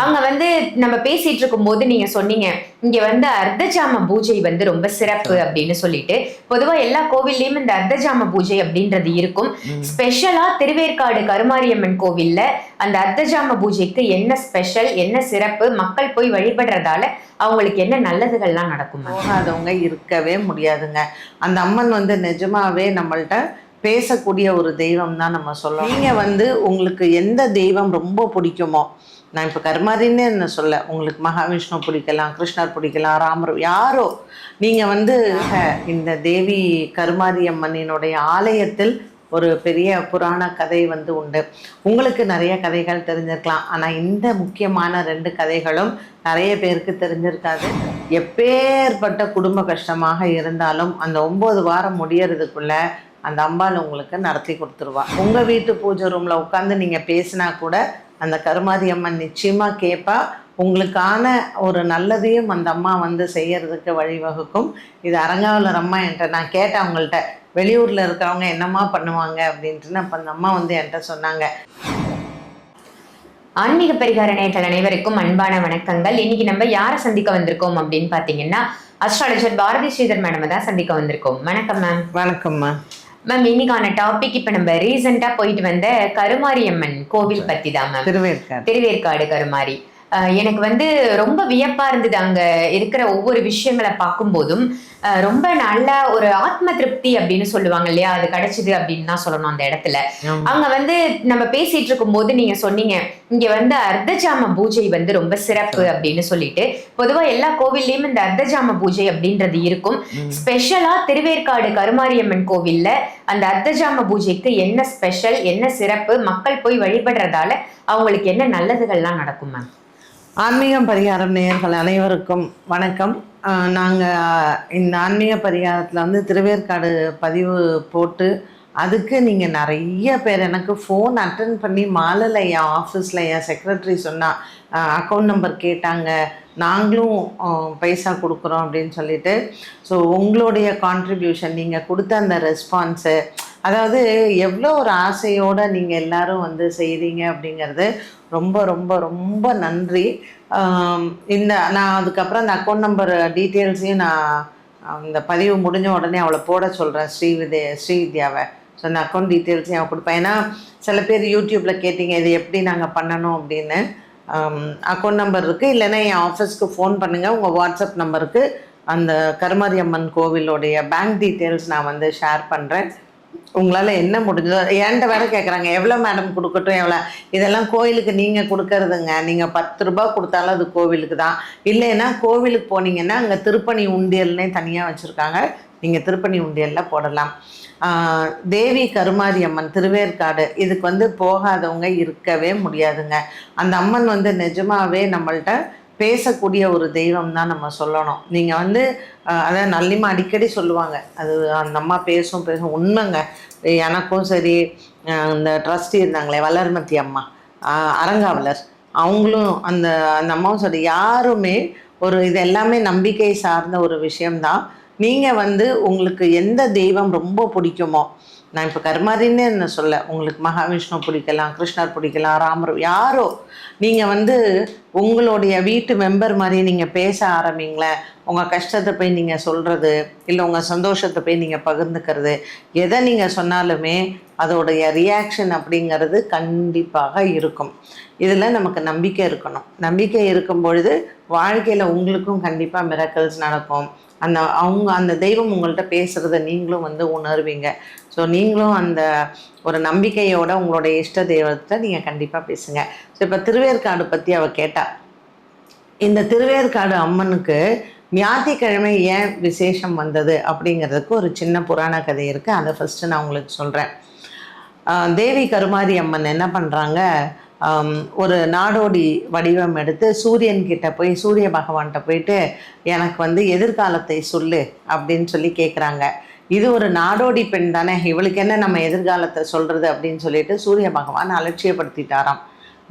அங்க வந்து நம்ம பேசிட்டு இருக்கும்போது நீங்க சொன்னீங்க இங்க வந்து அர்த்தஜாம பூஜை வந்து ரொம்ப சிறப்பு அப்படின்னு சொல்லிட்டு. பொதுவா எல்லா கோவில்லயும் இந்த அர்த்தஜாம பூஜை அப்படின்றது இருக்கும். ஸ்பெஷலா திருவேற்காடு கருமாரியம்மன் கோவில்ல அந்த அர்த்தஜாம பூஜைக்கு என்ன ஸ்பெஷல் என்ன சிறப்பு மக்கள் போய் வழிபடுறதால அவங்களுக்கு என்ன நல்லதுகள்லாம் நடக்கும் போகாதவங்க இருக்கவே முடியாதுங்க. அந்த அம்மன் வந்து நிஜமாவே நம்மள்ட்ட பேசக்கூடிய ஒரு தெய்வம் தான் நம்ம சொல்லலாம் நீங்கள் வந்து உங்களுக்கு எந்த தெய்வம் ரொம்ப பிடிக்குமோ நான் இப்போ கருமாரின்னு என்ன சொல்ல? உங்களுக்கு மகாவிஷ்ணு பிடிக்கலாம் கிருஷ்ணர் பிடிக்கலாம் ராமர் யாரோ. நீங்கள் வந்து இந்த தேவி கருமாரி அம்மனினுடைய ஆலயத்தில் ஒரு பெரிய புராண கதை வந்து உண்டு. உங்களுக்கு நிறைய கதைகள் தெரிஞ்சிருக்கலாம். ஆனால் இந்த முக்கியமான ரெண்டு கதைகளும் நிறைய பேருக்கு தெரிஞ்சிருக்காது. எப்பேற்பட்ட குடும்ப கஷ்டமாக இருந்தாலும் அந்த ஒம்பது வாரம் முடியறதுக்குள்ள அந்த அம்பாள் உங்களுக்கு நடத்தி கொடுத்துருவா. உங்கள் வீட்டு பூஜை ரூமில் உட்காந்து நீங்கள் பேசினா கூட அந்த கருமாரி அம்மன் நிச்சயமாக கேட்பா உங்களுக்கான ஒரு நல்லதையும் அந்த அம்மா வந்து செய்யறதுக்கு வழிவகுக்கும். இது அரங்காவலர் அம்மா என்கிட்ட நான் கேட்டேன் அவங்கள்ட்ட வெளியூரில் இருக்கிறவங்க என்னம்மா பண்ணுவாங்க அப்படின்ட்டு. அப்போ அந்த அம்மா வந்து என்கிட்ட சொன்னாங்க. ஆன்மீக பரிகார நேயர்கள் அனைவருக்கும் அன்பான வணக்கங்கள். இன்னைக்கு நம்ம யாரை சந்திக்க வந்திருக்கோம் அப்படின்னு பாத்தீங்கன்னா அஸ்ட்ராலஜர் பாரதி ஸ்ரீதர் மேடம் தான் சந்திக்க வந்திருக்கோம். வணக்கம் மேம் வணக்கம்மா மேம் இன்னைக்கான டாபிக் இப்ப நம்ம ரீசெண்டா போயிட்டு வந்த கருமாரியம்மன் கோவில் பத்தி தான் மேம் திருவேற்காடு. திருவேற்காடு கருமாரி. எனக்கு வந்து ரொம்ப வியப்பா இருந்தது அங்க இருக்கிற ஒவ்வொரு விஷயங்களை பார்க்கும்போதும். ரொம்ப நல்ல ஒரு ஆத்ம திருப்தி அப்படின்னு சொல்லுவாங்க இல்லையா? அது கிடைச்சது அப்படின்னு தான் சொல்லணும் அந்த இடத்துல. அங்க வந்து நம்ம பேசிட்டு இருக்கும்போது நீங்க சொன்னீங்க இங்க வந்து அர்த்தஜாம பூஜை வந்து ரொம்ப சிறப்பு அப்படின்னு சொல்லிட்டு. பொதுவா எல்லா கோவில்லயும் இந்த அர்த்தஜாம பூஜை அப்படின்றது இருக்கும். ஸ்பெஷலா திருவேற்காடு கருமாரியம்மன் கோவில்ல அந்த அர்த்தஜாம பூஜைக்கு என்ன ஸ்பெஷல் என்ன சிறப்பு? மக்கள் போய் வழிபடுறதால அவங்களுக்கு என்ன நல்லதுகள்லாம் நடக்கும் மேம்? ஆன்மீகம் பரிகாரம் நேயர்கள் அனைவருக்கும் வணக்கம். நாங்கள் இந்த ஆன்மீக பரிகாரத்தில் வந்து திருவேற்காடு பதிவு போட்டு அதுக்கு நீங்கள் நிறைய பேர் எனக்கு ஃபோன் அட்டன் பண்ணி மாலையில் என் ஆஃபீஸில் என் செக்ரட்டரி சொன்னால் அக்கௌண்ட் நம்பர் கேட்டாங்க. நாங்களும் பைசா கொடுக்குறோம் அப்படின்னு சொல்லிட்டு. ஸோ உங்களுடைய கான்ட்ரிபியூஷன் நீங்கள் கொடுத்த அந்த ரெஸ்பான்ஸு அதாவது எவ்வளோ ஒரு ஆசையோடு நீங்கள் எல்லாரும் வந்து செய்கிறீங்க அப்படிங்கிறது ரொம்ப ரொம்ப ரொம்ப நன்றி. இந்த நான் அதுக்கப்புறம் அந்த அக்கௌண்ட் நம்பர் டீட்டெயில்ஸையும் நான் இந்த பதிவு முடிஞ்ச உடனே அவளை போட சொல்கிறேன் ஸ்ரீவிதே ஸ்ரீவித்யாவை. ஸோ அந்த அக்கௌண்ட் டீட்டெயில்ஸையும் அவள் கொடுப்பேன் ஏன்னா சில பேர் யூடியூப்பில் கேட்டிங்க இது எப்படி நாங்கள் பண்ணணும்? அப்படின்னு. அக்கௌண்ட் நம்பர் இருக்குது இல்லைன்னா என் ஆஃபீஸ்க்கு ஃபோன் பண்ணுங்கள் உங்கள் வாட்ஸ்அப் நம்பருக்கு அந்த கருமாரியம்மன் கோவிலோடைய பேங்க் டீட்டெயில்ஸ் நான் வந்து ஷேர் பண்ணுறேன் உங்களால் என்ன முடிஞ்சதோ என்கிட்ட வேற கேட்குறாங்க எவ்வளோ மேடம் கொடுக்கட்டும் எவ்வளோ இதெல்லாம் கோயிலுக்கு நீங்கள் கொடுக்கறதுங்க. நீங்கள் பத்து ரூபா கொடுத்தாலும் அது கோவிலுக்கு தான். இல்லைன்னா கோவிலுக்கு போனீங்கன்னா அங்கே திருப்பணி உண்டியல்னே தனியாக வச்சுருக்காங்க. நீங்கள் திருப்பணி உண்டியலில் போடலாம். தேவி கருமாரி அம்மன் திருவேற்காடு இதுக்கு வந்து போகாதவங்க இருக்கவே முடியாதுங்க. அந்த அம்மன் வந்து நிஜமாகவே நம்மள்ட்ட பேசக்கூடிய ஒரு தெய்வம் தான் நம்ம சொல்லணும். நீங்கள் வந்து அதான் நல்லிமா அடிக்கடி சொல்லுவாங்க. அது அந்த அம்மா பேசும் பேசும் உண்மைங்க. எனக்கும் சரி இந்த ட்ரஸ்டி இருந்தாங்களே வளர்மதி அம்மா அரங்காவலர் அவங்களும் அந்த அந்த அம்மாவும் சரி யாருமே ஒரு இது எல்லாமே நம்பிக்கை சார்ந்த ஒரு விஷயம்தான். நீங்கள் வந்து உங்களுக்கு எந்த தெய்வம் ரொம்ப பிடிக்குமோ நான் இப்போ கருமாரின்னு என்ன சொல்ல உங்களுக்கு மகாவிஷ்ணு பிடிக்கலாம் கிருஷ்ணர் பிடிக்கலாம் ராமர் யாரோ நீங்கள் வந்து உங்களுடைய வீட்டு மெம்பர் மாதிரி நீங்கள் பேச ஆரம்பிங்களேன் உங்கள் கஷ்டத்தை போய் நீங்கள் சொல்கிறது இல்லை உங்கள் சந்தோஷத்தை போய் நீங்கள் பகிர்ந்துக்கிறது எதை நீங்கள் சொன்னாலுமே அதோடைய ரியாக்ஷன் அப்படிங்கிறது கண்டிப்பாக இருக்கும். இதில் நமக்கு நம்பிக்கை இருக்கணும். நம்பிக்கை இருக்கும் பொழுது வாழ்க்கையில் உங்களுக்கும் கண்டிப்பாக மிரக்கல்ஸ் நடக்கும். அந்த அவங்க அந்த தெய்வம் உங்கள்கிட்ட பேசுகிறத நீங்களும் வந்து உணர்வீங்க. ஸோ நீங்களும் அந்த ஒரு நம்பிக்கையோட உங்களுடைய இஷ்ட தெய்வத்தை நீங்கள் கண்டிப்பாக பேசுங்க. ஸோ இப்போ திருவேற்காடு பற்றி அவள் கேட்டா இந்த திருவேற்காடு அம்மனுக்கு ஞாயிற்றுக்கிழமை ஏன் விசேஷம் வந்தது அப்படிங்கிறதுக்கு ஒரு சின்ன புராண கதை இருக்குது அதை ஃபஸ்ட்டு நான் உங்களுக்கு சொல்கிறேன் தேவி கருமாரி அம்மன் என்ன பண்ணுறாங்க ஒரு நாடோடி வடிவம் எடுத்து சூரியன் கிட்ட போய் சூரிய பகவான்கிட்ட போயிட்டு எனக்கு வந்து எதிர்காலத்தை சொல்லு அப்படின்னு சொல்லி கேட்குறாங்க இது ஒரு நாடோடி பெண் தானே? இவளுக்கு என்ன நம்ம எதிர்காலத்தை சொல்கிறது அப்படின்னு சொல்லிட்டு சூரிய பகவான் அலட்சியப்படுத்திட்டாராம்.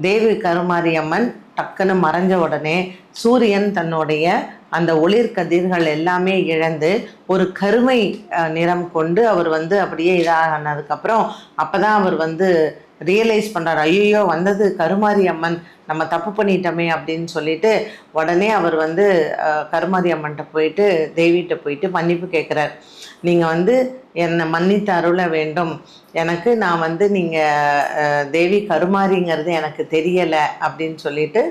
தேவி கருமாரி அம்மன் டக்குன்னு மறைஞ்ச உடனே சூரியன் தன்னுடைய அந்த ஒளிர் கதிர்கள் எல்லாமே இழந்து ஒரு கருமை நிறம் கொண்டு அவர் வந்து அப்படியே இதானதுக்கப்புறம் அப்போ தான் அவர் வந்து ரியலைஸ் பண்ணுறாரு ஐயோ வந்தது கருமாரி அம்மன் நம்ம தப்பு பண்ணிட்டோமே அப்படின்னு சொல்லிட்டு உடனே அவர் வந்து கருமாரி அம்மன்கிட்ட போயிட்டு தேவிகிட்ட போயிட்டு மன்னிப்பு கேட்குறார் நீங்கள் வந்து என்னை மன்னித்து அருள வேண்டும். எனக்கு நான் வந்து நீங்கள் தேவி கருமாரிங்கிறது எனக்கு தெரியலை அப்படின்னு சொல்லிட்டு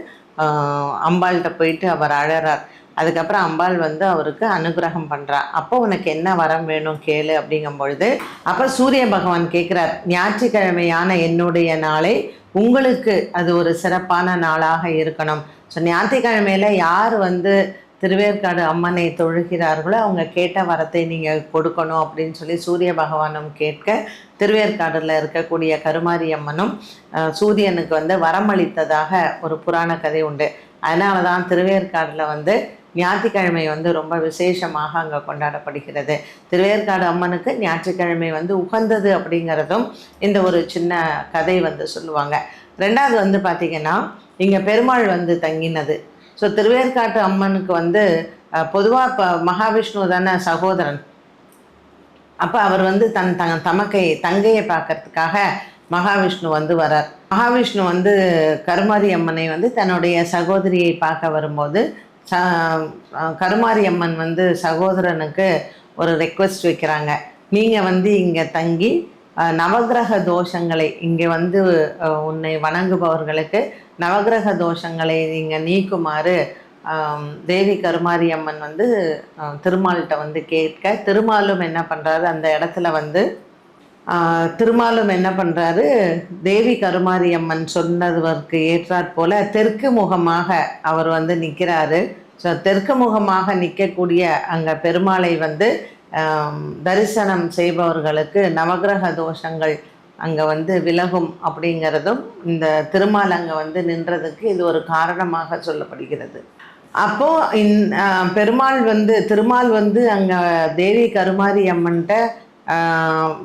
அம்பாள்கிட்ட போயிட்டு அவர் அழறார். அதுக்கப்புறம் அம்பாள் வந்து அவருக்கு அனுகிரகம் பண்ணுறா அப்போ உனக்கு என்ன வரம் வேணும் கேளு அப்படிங்கும் பொழுது அப்போ சூரிய பகவான் கேட்குறார் ஞாயிற்றுக்கிழமையான என்னுடைய நாளை உங்களுக்கு அது ஒரு சிறப்பான நாளாக இருக்கணும். ஸோ ஞாயிற்றுக்கிழமையில யார் வந்து திருவேற்காடு அம்மனை தொழுகிறார்களோ அவங்க கேட்ட வரத்தை நீங்கள் கொடுக்கணும் அப்படின்னு சொல்லி சூரிய பகவானும் கேட்க திருவேற்காடில் இருக்கக்கூடிய கருமாரி அம்மனும் சூரியனுக்கு வந்து வரமளித்ததாக ஒரு புராண கதை உண்டு. அதனால தான் திருவேற்காடில் வந்து ஞாயிற்றுக்கிழமை வந்து ரொம்ப விசேஷமாக அங்கே கொண்டாடப்படுகிறது. திருவேற்காடு அம்மனுக்கு ஞாயிற்றுக்கிழமை வந்து உகந்தது அப்படிங்கிறதும் இந்த ஒரு சின்ன கதை வந்து சொல்லுவாங்க. ரெண்டாவது வந்து பார்த்திங்கன்னா இங்கே பெருமாள் வந்து தங்கினது. ஸோ திருவேற்காட்டு அம்மனுக்கு வந்து பொதுவாக இப்போ மகாவிஷ்ணு தானே சகோதரன். அப்போ அவர் வந்து தன் த தமக்கை தங்கையை பார்க்கறதுக்காக மகாவிஷ்ணு வந்து வரார். மகாவிஷ்ணு வந்து கருமாரி அம்மனை வந்து தன்னுடைய சகோதரியை பார்க்க வரும்போது ச கருமாரி அம்மன் வந்து சகோதரனுக்கு ஒரு ரெக்வெஸ்ட் வைக்கிறாங்க. நீங்கள் வந்து இங்கே தங்கி நவகிரக நவக்கிரக தோஷங்களை இங்கே வந்து உன்னை வணங்குபவர்களுக்கு நவக்கிரக தோஷங்களை நீங்கள் நீக்குமாறு தேவி கருமாரி அம்மன் வந்து திருமால்கிட்ட வந்து கேட்க திருமாலும் என்ன பண்ணுறாரு அந்த இடத்துல வந்து திருமாலும் என்ன பண்ணுறாரு தேவி கருமாரி அம்மன் ஏற்றாற் போல தெற்கு முகமாக அவர் வந்து நிற்கிறாரு ஸோ தெற்கு முகமாக நிற்கக்கூடிய அங்கே பெருமாளை வந்து தரிசனம் செய்பவர்களுக்கு நவக்கிரக தோஷங்கள் அங்கே வந்து விலகும் அப்படிங்கிறதும் இந்த திருமால் அங்கே வந்து நின்றதுக்கு இது ஒரு காரணமாக சொல்லப்படுகிறது. அப்போது இந் பெருமாள் வந்து திருமால் வந்து அங்கே தேவி கருமாரி அம்மன்கிட்ட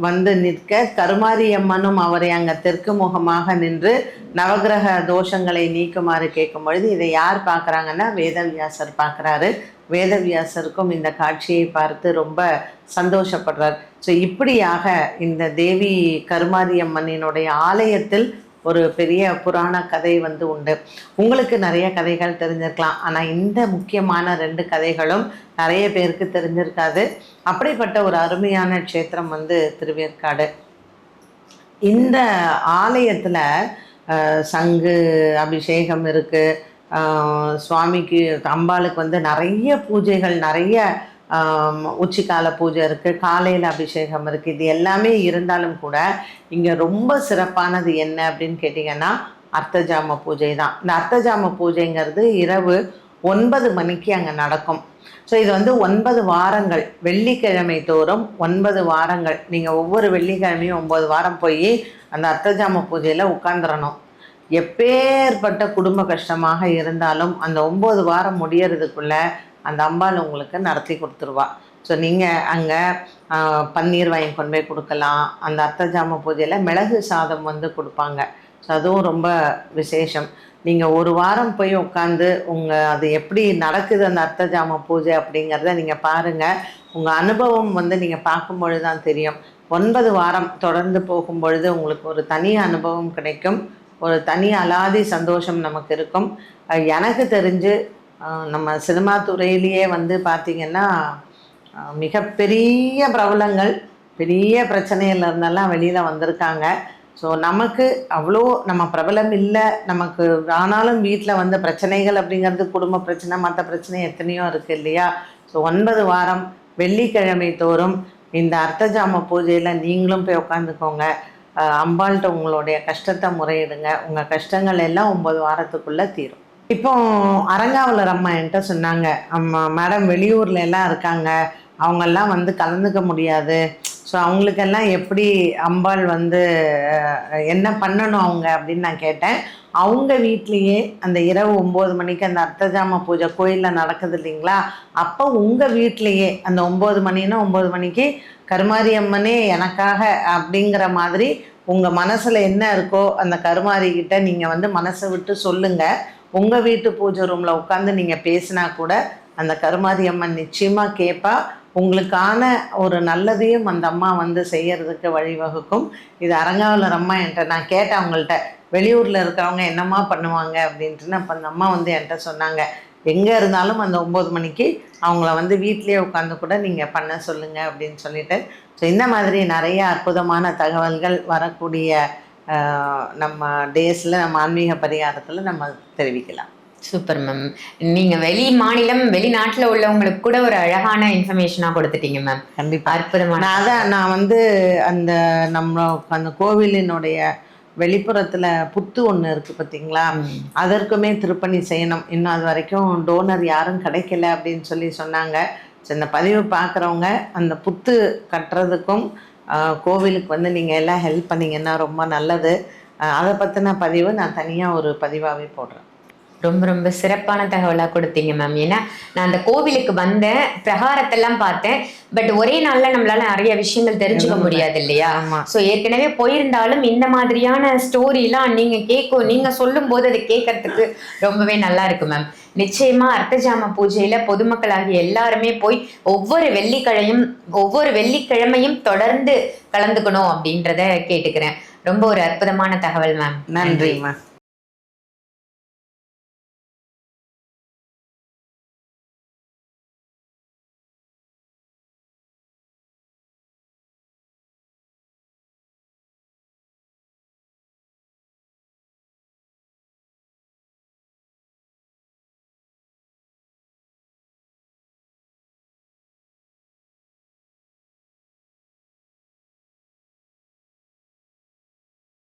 வந்து நிற்க கருமாரி அம்மனும் அவரை அங்கே தெற்கு முகமாக நின்று நவக்கிரக தோஷங்களை நீக்குமாறு கேட்கும் பொழுது இதை யார் பார்க்குறாங்கன்னா வேதவியாசர் பார்க்குறாரு. வேதவியாசருக்கும் இந்த காட்சியை பார்த்து ரொம்ப சந்தோஷப்படுறார். ஸோ இப்படியாக இந்த தேவி கருமாரி அம்மனினுடைய ஆலயத்தில் ஒரு பெரிய புராண கதை வந்து உண்டு. உங்களுக்கு நிறைய கதைகள் தெரிஞ்சிருக்கலாம். ஆனால் இந்த முக்கியமான ரெண்டு கதைகளும் நிறைய பேருக்கு தெரிஞ்சிருக்காது. அப்படிப்பட்ட ஒரு அருமையான க்ஷேத்திரம் வந்து திருவேற்காடு. இந்த ஆலயத்தில் சங்கு அபிஷேகம் இருக்குது சுவாமிக்கு அம்பாளுக்கு வந்து நிறைய பூஜைகள் நிறைய உச்சிக்கால பூஜை இருக்குது காலையில் அபிஷேகம் இருக்குது இது எல்லாமே இருந்தாலும் கூட இங்கே ரொம்ப சிறப்பானது என்ன அப்படின்னு கேட்டிங்கன்னா அர்த்தஜாம பூஜை தான். இந்த அர்த்தஜாம பூஜைங்கிறது இரவு ஒன்பது மணிக்கு அங்கே நடக்கும். ஸோ இது வந்து ஒன்பது வாரங்கள். வெள்ளிக்கிழமை தோறும் ஒன்பது வாரங்கள். நீங்கள் ஒவ்வொரு வெள்ளிக்கிழமையும் ஒம்பது வாரம் போய் அந்த அர்த்தஜாம பூஜையில் உட்காந்துடணும் எப்பேற்பட்ட குடும்ப கஷ்டமாக இருந்தாலும் அந்த ஒம்பது வாரம் முடியறதுக்குள்ளே அந்த அம்பாள் உங்களுக்கு நடத்தி கொடுத்துருவா. ஸோ நீங்கள் அங்கே பன்னீர் வாங்கி கொண்டு போய் கொடுக்கலாம். அந்த அர்த்தஜாம பூஜையில் மிளகு சாதம் வந்து கொடுப்பாங்க. ஸோ அதுவும் ரொம்ப விசேஷம். நீங்கள் ஒரு வாரம் போய் உட்காந்து உங்கள் அது எப்படி நடக்குது அந்த அர்த்தஜாம பூஜை அப்படிங்கிறத நீங்கள் பாருங்கள் உங்கள் அனுபவம் வந்து நீங்கள் பார்க்கும்பொழுது தான் தெரியும். ஒன்பது வாரம் தொடர்ந்து போகும்பொழுது உங்களுக்கு ஒரு தனி அனுபவம் கிடைக்கும். ஒரு தனி அலாதி சந்தோஷம் நமக்கு இருக்கும். எனக்கு தெரிஞ்சு நம்ம சினிமா துறையிலேயே வந்து பார்த்திங்கன்னா மிகப்பெரிய பிரபலங்கள் பெரிய பிரச்சனையில் இருந்தெல்லாம் வெளியில் வந்திருக்காங்க. ஸோ நமக்கு அவ்வளோ நம்ம பிரபலம் இல்லை. நமக்கு ஆனாலும் வீட்டில் வந்த பிரச்சனைகள் அப்படிங்கிறது குடும்ப பிரச்சனை மற்ற பிரச்சனை எத்தனையோ இருக்குது இல்லையா? ஸோ ஒன்பது வாரம் வெள்ளிக்கிழமை தோறும் இந்த அர்த்தஜாம பூஜையில் நீங்களும் போய் உட்காந்துக்கோங்க அம்பாள்கிட்ட உங்களுடைய கஷ்டத்தை முறையிடுங்க. உங்கள் கஷ்டங்கள் எல்லாம் ஒம்பது வாரத்துக்குள்ளே தீரும். இப்போ அரங்காவலர் அம்மா என்கிட்ட சொன்னாங்க அம்மா மேடம் வெளியூர்ல எல்லாம் இருக்காங்க. அவங்கெல்லாம் வந்து கலந்துக்க முடியாது. ஸோ அவங்களுக்கெல்லாம் எப்படி அம்பாள் வந்து என்ன பண்ணணும் அவங்க? அப்படின்னு நான் கேட்டேன். அவங்க வீட்லேயே அந்த இரவு ஒம்பது மணிக்கு அந்த அர்த்தஜாம பூஜை கோயிலில் நடக்குது இல்லைங்களா? அப்போ உங்கள் வீட்லேயே அந்த ஒம்பது மணின்னா ஒம்பது மணிக்கு கருமாரி அம்மனே எனக்காக அப்படிங்கிற மாதிரி உங்கள் மனசில் என்ன இருக்கோ அந்த கருமாரிக்கிட்ட நீங்கள் வந்து மனசை விட்டு சொல்லுங்கள் உங்கள் வீட்டு பூஜை ரூமில் உட்காந்து நீங்கள் பேசினா கூட அந்த கருமாதி அம்மன் நிச்சயமாக கேட்பா உங்களுக்கான ஒரு நல்லதையும் அந்த அம்மா வந்து செய்யறதுக்கு வழிவகுக்கும். இது அரங்காவலர் அம்மா என்கிட்ட நான் கேட்டேன் அவங்கள்ட்ட வெளியூரில் இருக்கிறவங்க என்னம்மா பண்ணுவாங்க அப்படின்ட்டுன்னு அப்போ அந்த அம்மா வந்து என்கிட்ட சொன்னாங்க. எங்கே இருந்தாலும் அந்த ஒம்பது மணிக்கு அவங்கள வந்து வீட்டிலேயே உட்காந்து கூட நீங்கள் பண்ண சொல்லுங்கள் அப்படின்னு சொல்லிட்டு. ஸோ இந்த மாதிரி நிறைய அற்புதமான தகவல்கள் வரக்கூடிய நம்ம டேஸில் நம்ம ஆன்மீக பரிகாரத்தில் நம்ம தெரிவிக்கலாம். Super ma'am. நீங்க வெளி மாநிலம் வெளிநாட்டுல உள்ளவங்களுக்கு கூட ஒரு அழகான இன்ஃபர்மேஷனா கொடுத்துட்டீங்க மேம். கண்டிப்பாக அற்புதமான நான் அதான் நான் வந்து அந்த நம்ம அந்த கோவிலினுடைய வெளிப்புறத்தில் புத்து ஒன்று இருக்குது பார்த்தீங்களா. அதற்குமே திருப்பணி செய்யணும். இன்னும் அது வரைக்கும் டோனர் யாரும் கிடைக்கல அப்படின்னு சொல்லி சொன்னாங்க. இந்த பதிவு பார்க்குறவங்க அந்த புத்து கட்டுறதுக்கும் கோவிலுக்கு வந்து நீங்கள் எல்லாம் ஹெல்ப் பண்ணிங்கன்னா ரொம்ப நல்லது. அதை பற்றின பதிவு நான் தனியாக ஒரு பதிவாகவே போடுறேன். ரொம்ப ரொம்ப சிறப்பான தகவலா கொடுத்தீங்க மேம் ஏன்னா நான் அந்த கோவிலுக்கு வந்தேன் பிரகாரத்தெல்லாம் பார்த்தேன். பட் ஒரே நாள்ல நம்மளால நிறைய விஷயங்கள் தெரிஞ்சுக்க. முடியாது இல்லையா? ஸோ ஏற்கனவே போயிருந்தாலும் இந்த மாதிரியான ஸ்டோரிலாம் நீங்க கேட்கும் நீங்க சொல்லும் போது அதை கேட்கறதுக்கு ரொம்பவே நல்லா இருக்கு மேம் நிச்சயமா அர்த்தஜாம பூஜையில பொதுமக்களாகிய எல்லாருமே போய் ஒவ்வொரு வெள்ளிக்கிழையும் ஒவ்வொரு வெள்ளிக்கிழமையும் தொடர்ந்து கலந்துக்கணும் அப்படின்றத கேட்டுக்கிறேன். ரொம்ப ஒரு அற்புதமான தகவல் மேம் நன்றிம்மா